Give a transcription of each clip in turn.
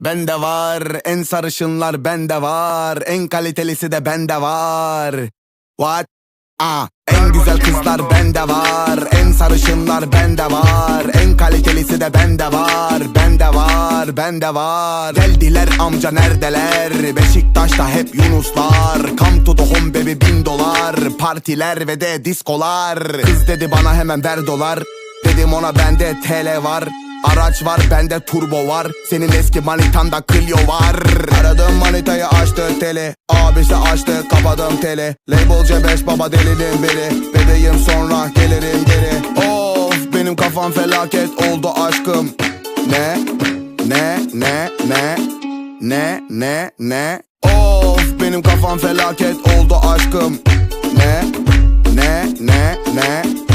Bende var en sarışınlar bende var En kalitelisi de bende var. What? Ah, en güzel kızlar bende var En sarışınlar bende var En kalitelisi de bende var Bende var, bende var. Geldiler amca neredeler? Beşiktaş'ta hep Yunuslar. Come to the home baby bin dolar. Partiler ve de diskolar. Kız dedi bana hemen ver dolar. Dedim ona bende TL var Araç var bende turbo var. Senin eski manitanda Clio var. Aradım manitayı açtı teli Abisi açtı kapadım teli Label C5 baba delinin biri. Bebeğim sonra gelirim geri. Of benim kafam felaket oldu aşkım. Ne? Ne? Ne? Ne? Ne? Ne? Ne? Of benim kafam felaket oldu aşkım. Ne? Ne? Ne? Ne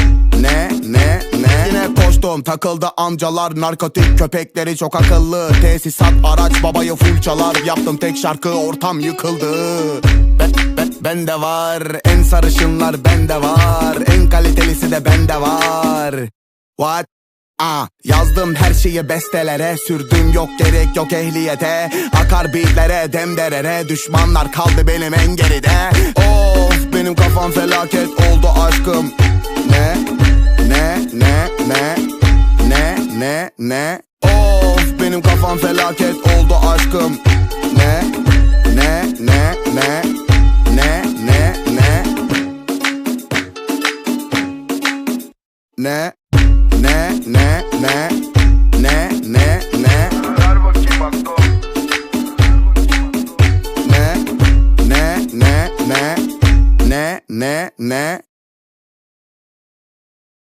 Takıldı amcalar narkotik köpekleri çok akıllı. Tesisat araç babayı full çalar. Yaptım tek şarkı ortam yıkıldı. Ben, ben, bende var. En sarışınlar bende var. En kalitelisi de bende var. What? Ah, yazdım her şeyi bestelere. Sürdüm yok gerek yok ehliyete. Akar beatlere demderere Düşmanlar kaldı benim en geride. Of benim kafam felaket oldu aşkım ne ne Of benim kafam felaket oldu aşkım Ne ne ne ne ne ne ne Ne ne ne ne ne ne ne Ver bakayım aklı Ne ne ne ne ne ne ne